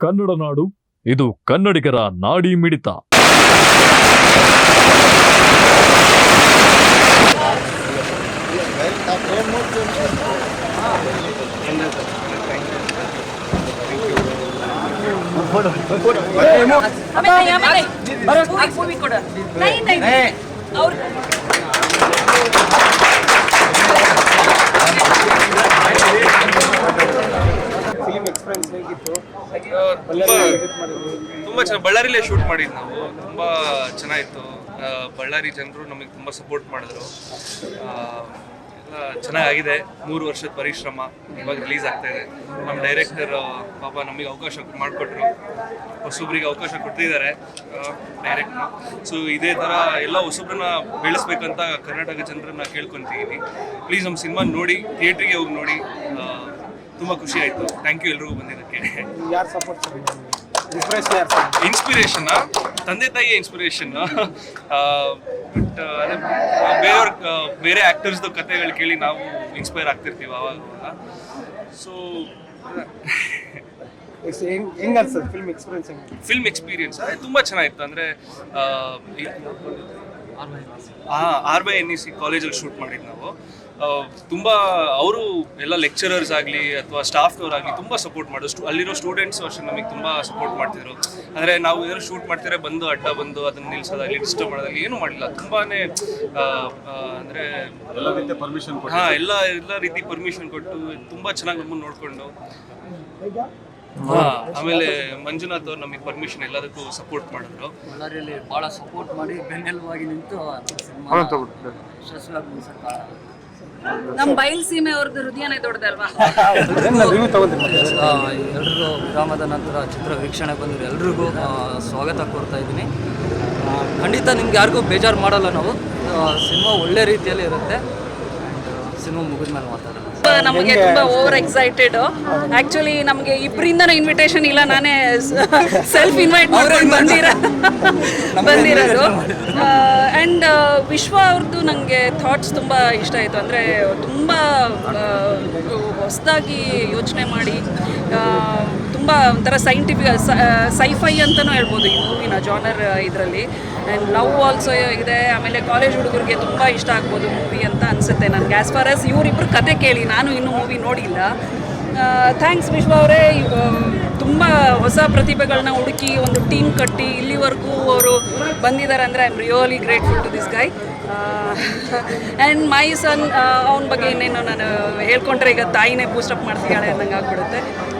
ಕನ್ನಡ ನಾಡು ಇದು ಕನ್ನಡಿಗರ ನಾಡಿ ಮಿಡಿತ ಅವ್ರು ತುಂಬಾ ಚೆನ್ನಾಗಿ ಬಳ್ಳಾರಿಲೇ ಶೂಟ್ ಮಾಡಿದ್ದು ನಾವು. ತುಂಬ ಚೆನ್ನಾಗಿತ್ತು. ಬಳ್ಳಾರಿ ಜನರು ನಮಗೆ ತುಂಬ ಸಪೋರ್ಟ್ ಮಾಡಿದ್ರು. ಎಲ್ಲ ಚೆನ್ನಾಗಿದೆ ಮೂರು ವರ್ಷದ ಪರಿಶ್ರಮ ಇವಾಗ ರಿಲೀಸ್ ಆಗ್ತಾ ಇದೆ. ನಮ್ಮ ಡೈರೆಕ್ಟರ್ ಪಾಪ ನಮಗೆ ಅವಕಾಶ ಮಾಡಿಕೊಟ್ರು. ಹೊಸೊಬ್ರಿಗೆ ಅವಕಾಶ ಕೊಡ್ತಿದ್ದಾರೆ ಡೈರೆಕ್ಟ್ನ ಸೊ ಇದೇ ಥರ ಎಲ್ಲ ಹೊಸಬ್ರನ್ನ ಬೆಳೆಸ್ಬೇಕಂತ ಕರ್ನಾಟಕ ಜನರನ್ನ ಕೇಳ್ಕೊತಿದ್ದೀನಿ ಪ್ಲೀಸ್ ನಮ್ಮ ಸಿನಿಮಾ ನೋಡಿ ಥಿಯೇಟ್ರಿಗೆ ಹೋಗಿ ನೋಡಿ. ತುಂಬ ಖುಷಿ ಆಯಿತು. ಥ್ಯಾಂಕ್ ಯು ಎಲ್ರಿಗೂ ಬಂದಿದ್ದಕ್ಕೆ. ಯಾರು ಸಪೋರ್ಟ್ ಇನ್ಸ್ಪಿರೇಷನ್ ತಂದೆ ತಾಯಿಯ ಇನ್ಸ್ಪಿರೇಷನ್ ಬಟ್ ಅದೇ ಬೇರೆಯವ್ರ ಬೇರೆ ಆ್ಯಕ್ಟರ್ಸ್ದು ಕತೆಗಳು ಕೇಳಿ ನಾವು ಇನ್ಸ್ಪೈರ್ ಆಗ್ತಿರ್ತೀವಿ ಅವಾಗ ಸೊ ಹೆಂಗ್ ಹೆಂಗ್ ಫಿಲ್ಮ್ ಎಕ್ಸ್ಪೀರಿಯನ್ಸ್ ಫಿಲ್ಮ್ ಎಕ್ಸ್ಪೀರಿಯನ್ಸ್ ತುಂಬ ಚೆನ್ನಾಗಿತ್ತು. ಅಂದರೆ ಆರ್ ಬೈ ಎನ್ ಇ ಸಿ ಕಾಲೇಜಲ್ಲಿ ಶೂಟ್ ಮಾಡಿದ್ದು ನಾವು. ತುಂಬ ಅವರು ಎಲ್ಲ ಲೆಕ್ಚರರ್ಸ್ ಆಗಲಿ ಅಥವಾ ಸ್ಟಾಫ್ನವರಾಗಲಿ ತುಂಬ ಸಪೋರ್ಟ್ ಮಾಡೋ ಸ್ಟು ಅಲ್ಲಿರೋ ಸ್ಟೂಡೆಂಟ್ಸ್ ಅಷ್ಟೇ ನಮಗೆ ತುಂಬ ಸಪೋರ್ಟ್ ಮಾಡ್ತಿದ್ರು. ಅಂದರೆ ನಾವು ಏನಾದ್ರು ಶೂಟ್ ಮಾಡ್ತಿದ್ರೆ ಬಂದು ಅಡ್ಡ ಬಂದು ಅದನ್ನು ನಿಲ್ಲಿಸೋದಾಗಲಿ ಡಿಸ್ಟರ್ಬ್ ಮಾಡೋದಾಗಲಿ ಏನೂ ಮಾಡಿಲ್ಲ. ತುಂಬಾ ಅಂದರೆ ಎಲ್ಲ ರೀತಿಯ ಪರ್ಮಿಷನ್ ಕೊಟ್ಟು ಹಾಂ ಎಲ್ಲ ಎಲ್ಲ ರೀತಿ ಪರ್ಮಿಷನ್ ಕೊಟ್ಟು ತುಂಬ ಚೆನ್ನಾಗಿ ನಮ್ಮನ್ನು ನೋಡಿಕೊಂಡು. ಆಮೇಲೆ ಮಂಜುನಾಥ್ ಅವ್ರು ನಮಗೆ ಪರ್ಮಿಷನ್ ಎಲ್ಲದಕ್ಕೂ ಸಪೋರ್ಟ್ ಮಾಡಿದ್ರು. ಬಳ್ಳಾರಿಯಲ್ಲಿ ಭಾಳ ಸಪೋರ್ಟ್ ಮಾಡಿ ಬೆನ್ನೆಲುಬಾಗಿ ನಿಂತು ಸಿನಿಮಾ ಯಶಸ್ವಿಯಾಗಿ ಮುಗಿಸೋಕೆ ಕಾರಣ ನಮ್ಮ ಬಯಲ್ ಸೀಮೆ ಅವ್ರದ್ದು ಹೃದಯನೇ ದೊಡ್ಡದಲ್ವಾ? ಎಲ್ಲರೂ ಎಲ್ಲರಿಗೂ ವಿರಾಮದ ನಂತರ ಚಿತ್ರ ವೀಕ್ಷಣೆ ಬಂದ್ರೆ ಎಲ್ರಿಗೂ ಸ್ವಾಗತ ಕೋರ್ತಾ ಇದ್ದೀನಿ. ಖಂಡಿತ ನಿಮ್ಗೆ ಯಾರಿಗೂ ಬೇಜಾರು ಮಾಡಲ್ಲ ನಾವು. ಸಿನಿಮಾ ಒಳ್ಳೆ ರೀತಿಯಲ್ಲಿ ಇರುತ್ತೆ. ಸಿನಿಮಾ ಮುಗಿದ ಮೇಲೆ ಮಾತಾಡೋಣ. ನಮಗೆ ತುಂಬಾ ಓವರ್ ಎಕ್ಸೈಟೆಡ್ ಆಕ್ಚುಲಿ ನಮಗೆ ಇಬ್ಬರಿಂದನೂ ಇನ್ವಿಟೇಷನ್ ಇಲ್ಲ ನಾನೇ ಸೆಲ್ಫ್ ಇನ್ವೈಟ್ ಮಾಡ್ಕೊಂಡು ಬಂದಿರ ಬಂದಿರೋದು. ಆ್ಯಂಡ್ ವಿಶ್ವ ಅವ್ರದ್ದು ನನಗೆ ಥಾಟ್ಸ್ ತುಂಬ ಇಷ್ಟ ಆಯಿತು. ಅಂದರೆ ತುಂಬ ಹೊಸದಾಗಿ ಯೋಚನೆ ಮಾಡಿ ತುಂಬ ಒಂಥರ ಸೈಂಟಿಫಿಕ್ ಸೈಫೈ ಅಂತಲೂ ಹೇಳ್ಬೋದು ಈ ಮೂವಿನ ಜಾನರ್ ಇದರಲ್ಲಿ. ಆ್ಯಂಡ್ ಲವ್ ಆಲ್ಸೋ ಇದೆ. ಆಮೇಲೆ ಕಾಲೇಜ್ ಹುಡುಗರಿಗೆ ತುಂಬ ಇಷ್ಟ ಆಗ್ಬೋದು ಮೂವಿ ಅಂತ ಅನಿಸುತ್ತೆ ನನಗೆ. ಆ್ಯಸ್ ಫಾರ್ ಆಸ್ ಇವರಿಬ್ಬರು ಕತೆ ಕೇಳಿ, ನಾನು ಇನ್ನೂ ಮೂವಿ ನೋಡಿಲ್ಲ. ಥ್ಯಾಂಕ್ಸ್ ವಿಶ್ವ ಅವರೇ. ತುಂಬ ಹೊಸ ಪ್ರತಿಭೆಗಳನ್ನ ಹುಡುಕಿ, ಒಂದು ಟೀಮ್ ಕಟ್ಟಿ, ಇಲ್ಲಿವರೆಗೂ ಅವರು ಬಂದಿದ್ದಾರೆ ಅಂದರೆ I am really grateful to this guy and my son ಅವನ ಬಗ್ಗೆ ಇನ್ನೇನು ನಾನು ಹೇಳ್ಕೊಂಡ್ರೆ ಈಗ ತಾಯಿನೇ ಬೂಸ್ಟಪ್ ಮಾಡ್ತಿದ್ದಾಳೆ ಅನ್ನಂಗೆ ಆಗ್ಬಿಡುತ್ತೆ